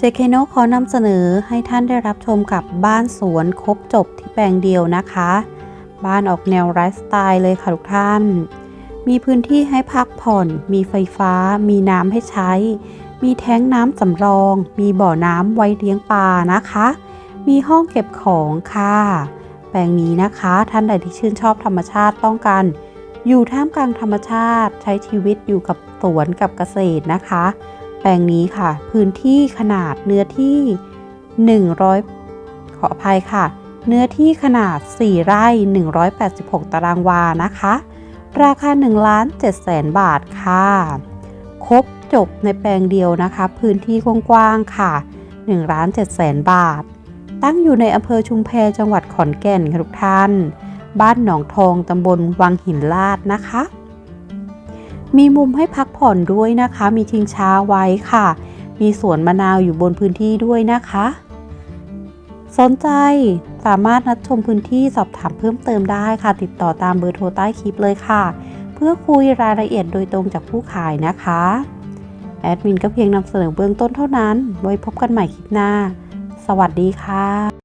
เจเคโนขอนำเสนอให้ท่านได้รับชมกับบ้านสวนครบจบที่แปลงเดียวนะคะ บ้านออกแนวไลฟ์สไตล์เลยค่ะทุกท่าน มีพื้นที่ให้พักผ่อน มีไฟฟ้า มีน้ำให้ใช้ มีแท้งน้ำสำรอง มีบ่อน้ำไว้เลี้ยงปลานะคะ มีห้องเก็บของค่ะ แปลงนี้นะคะท่านใดที่ชื่นชอบธรรมชาติต้องการ อยู่ท่ามกลางธรรมชาติใช้ชีวิตอยู่กับสวนกับเกษตรนะคะ แปลงนี้ค่ะ พื้นที่ขนาดเนื้อที่ 100 ขออภัยค่ะ เนื้อที่ขนาด 4 ไร่ 186 ตารางวานะคะ ราคา1ล้าน7แสนบาทค่ะ ครบจบในแปลงเดียวนะคะ พื้นที่กว้างๆค่ะ1ล้าน7แสนบาท ตั้งอยู่ในอำเภอชุมแพจังหวัดขอนแก่นค่ะทุกท่าน บ้านหนองทองตำบลวังหินลาดนะคะ มีมุมให้พักผ่อนด้วยนะคะ มีชิงช้าไว้ค่ะ มีสวนมะนาวอยู่บนพื้นที่ด้วยนะคะ สนใจสามารถนัดชมพื้นที่สอบถามเพิ่มเติมได้ค่ะ ติดต่อตามเบอร์โทรใต้คลิปเลยค่ะ เพื่อคุยรายละเอียดโดยตรงจากผู้ขายนะคะแอดมินก็เพียงนำเสนอเบื้องต้นเท่านั้น ไว้พบกันใหม่คลิปหน้า สวัสดีค่ะ